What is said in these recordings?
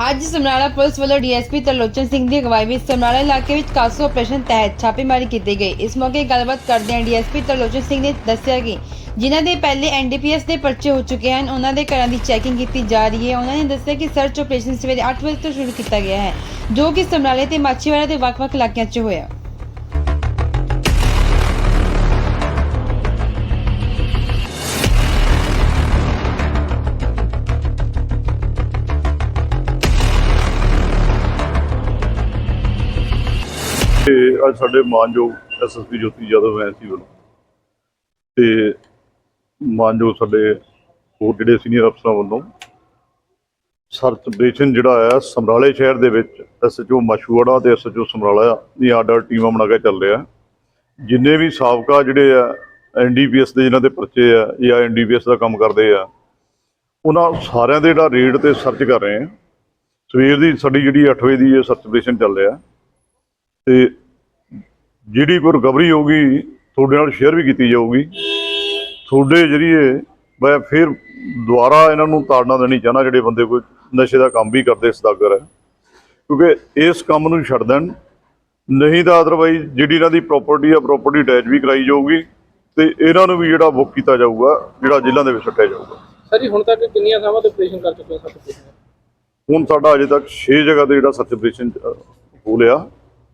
ਅੱਜ ਸਮਰਾਲਾ ਪੁਲਿਸ ਵੱਲੋਂ ਡੀਐਸਪੀ ਤਰਲੋਚਨ ਸਿੰਘ ਦੀ ਅਗਵਾਈ ਵਿੱਚ ਸਮਰਾਲਾ ਇਲਾਕੇ ਵਿੱਚ ਕਾਸੂ ਆਪਰੇਸ਼ਨ ਤਹਿਤ ਛਾਪੇਮਾਰੀ ਕੀਤੀ ਗਈ। ਇਸ ਮੌਕੇ ਗੱਲਬਾਤ ਕਰਦਿਆਂ ਡੀਐਸਪੀ ਤਰਲੋਚਨ ਸਿੰਘ ਨੇ ਦੱਸਿਆ ਕਿ ਜਿਨ੍ਹਾਂ ਦੇ ਪਹਿਲੇ ਐਨਡੀਪੀਐਸ ਦੇ ਪਰਚੇ ਹੋ ਚੁੱਕੇ ਹਨ, ਉਹਨਾਂ ਦੇ ਘਰਾਂ ਦੀ ਚੈਕਿੰਗ ਕੀਤੀ ਜਾ ਰਹੀ ਹੈ। ਉਹਨਾਂ ਨੇ ਦੱਸਿਆ ਕਿ ਸਰਚ ਆਪਰੇਸ਼ਨ ਸਵੇਰੇ 8 ਵਜੇ ਤੋਂ ਸ਼ੁਰੂ ਕੀਤਾ ਗਿਆ ਹੈ, ਜੋ ਕਿ ਸਮਰਾਲੇ ਤੇ ਮਾਛੀਵਾੜਾ ਦੇ ਵੱਖ-ਵੱਖ ਇਲਾਕਿਆਂ 'ਚ ਹੋਇਆ। ਤੇ ਅੱਜ ਸਾਡੇ ਮਾਨਯੋਗ ਐਸਐਸਪੀ ਜੋਤੀ ਯਾਦਵ ਵੈਂਸੀ ਵੱਲੋਂ। ਤੇ ਮਾਨਯੋਗ ਸਾਡੇ ਹੋਰ ਜਿਹੜੇ ਸੀਨੀਅਰ ਅਫਸਰਾਂ ਵੱਲੋਂ ਸਰਚ ਆਪਰੇਸ਼ਨ ਜਿਹੜਾ ਆ, ਸਮਰਾਲੇ ਸ਼ਹਿਰ ਦੇ ਵਿੱਚ ਐਸਐਚਓ ਮਸ਼ੂੜਾ ਤੇ ਐਸਐਚਓ ਸਮਰਾਲਾ ਦੀ ਆਰਡਰ ਟੀਮਾਂ ਬਣਾ ਕੇ ਚੱਲ ਰਿਹਾ। ਜਿੰਨੇ ਵੀ ਸਾਬਕਾ ਜਿਹੜੇ ਆ ਐਨਡੀਪੀਐਸ ਦੇ ਜਿਨ੍ਹਾਂ ਦੇ ਪਰਚੇ ਆ ਜਾਂ ਐਨਡੀਪੀਐਸ ਦਾ ਕੰਮ ਕਰਦੇ ਆ, ਉਹਨਾਂ ਸਾਰਿਆਂ ਦੇ ਜਿਹੜਾ ਰੇਡ ਤੇ ਸਰਚ ਕਰ ਰਹੇ ਆ। ਸਵੇਰ ਦੀ ਸਾਡੀ ਜਿਹੜੀ 8 ਵਜੇ ਦੀ ਇਹ ਸਰਚ ਆਪਰੇਸ਼ਨ ਚੱਲ ਰਿਹਾ। ਤੇ ਜਿਹੜੀ ਕੋਈ ਰਿਕਵਰੀ ਹੋਊਗੀ ਤੁਹਾਡੇ ਨਾਲ ਸ਼ੇਅਰ ਵੀ ਕੀਤੀ ਜਾਊਗੀ। ਤੁਹਾਡੇ ਜਰੀਏ ਮੈਂ ਫਿਰ ਦੁਬਾਰਾ ਇਹਨਾਂ ਨੂੰ ਤਾੜਨਾ ਦੇਣੀ ਚਾਹਨਾ ਜਿਹੜੇ ਬੰਦੇ ਕੋਈ ਨਸ਼ੇ ਦਾ ਕੰਮ ਵੀ ਕਰਦੇ ਸਦਾਗਰ ਹੈ। ਕਿਉਂਕਿ ਇਸ ਕੰਮ ਨੂੰ ਛੱਡ ਦੇਣ ਨਹੀਂ ਤਾਂ ਅਦਰਵਾਈਜ਼ ਜਿਹੜੀ ਇਹਨਾਂ ਦੀ ਪ੍ਰਾਪਰਟੀ ਆ ਪ੍ਰਾਪਰਟੀ ਅਟੈਚ ਵੀ ਕਰਾਈ ਜਾਊਗੀ ਤੇ ਇਹਨਾਂ ਨੂੰ ਵੀ ਜਿਹੜਾ ਬੁੱਕ ਕੀਤਾ ਜਾਊਗਾ ਜਿਹੜਾ ਜੇਲ੍ਹਾਂ ਦੇ ਵਿੱਚ ਸੁੱਟਿਆ ਜਾਊਗਾ। ਸਰ ਜੀ ਹੁਣ ਤੱਕ ਕਿੰਨੀਆਂ ਥਾਵਾਂ ਤੇ ਆਪਰੇਸ਼ਨ ਕਰ ਚੁੱਕੇ ਹੋ ਆਪਰੇਸ਼ਨ ਹੁਣ ਸਾਡਾ ਅਜੇ ਤੱਕ 6 ਜਗ੍ਹਾ ਤੇ ਜਿਹੜਾ ਸਰਚ ਆਪਰੇਸ਼ਨ ਹੋ ਲਿਆ।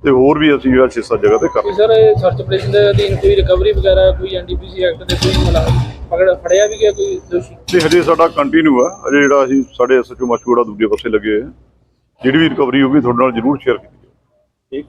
ਤੇ ਹੋਰ ਵੀ ਅਸੀਂ ਜਿਹੜਾ 6-7 ਜਗ੍ਹਾ ਤੇ ਕਰ ਸਰ ਇਹ ਸਰਚ ਆਪਰੇਸ਼ਨ ਦੇ ਅਧੀਨ ਕੋਈ ਰਿਕਵਰੀ ਵਗੈਰਾ ਕੋਈ ਐਨਡੀਪੀਸੀ ਐਕਟ ਦੇ ਕੋਈ ਮੁਲਾਜ਼ਮ ਪਕੜ ਫੜਿਆ ਵੀ ਗਿਆ ਕੋਈ ਦੋਸ਼ੀ? ਤੇ ਹਜੇ ਸਾਡਾ ਕੰਟੀਨਿਊ ਆ। ਅਜੇ ਜਿਹੜਾ ਅਸੀਂ ਸਾਡੇ ਐਸਐਚਓ ਮਸ਼ਹੂਰਾ ਦੂਜੇ ਪਾਸੇ ਲੱਗੇ ਹੋਏ ਆ। ਜਿਹੜੀ ਵੀ ਰਿਕਵਰੀ ਹੋਊਗੀ ਤੁਹਾਡੇ ਨਾਲ ਜ਼ਰੂਰ ਸ਼ੇਅਰ ਕੀਤੀ ਜਾਊਗੀ ਠੀਕ।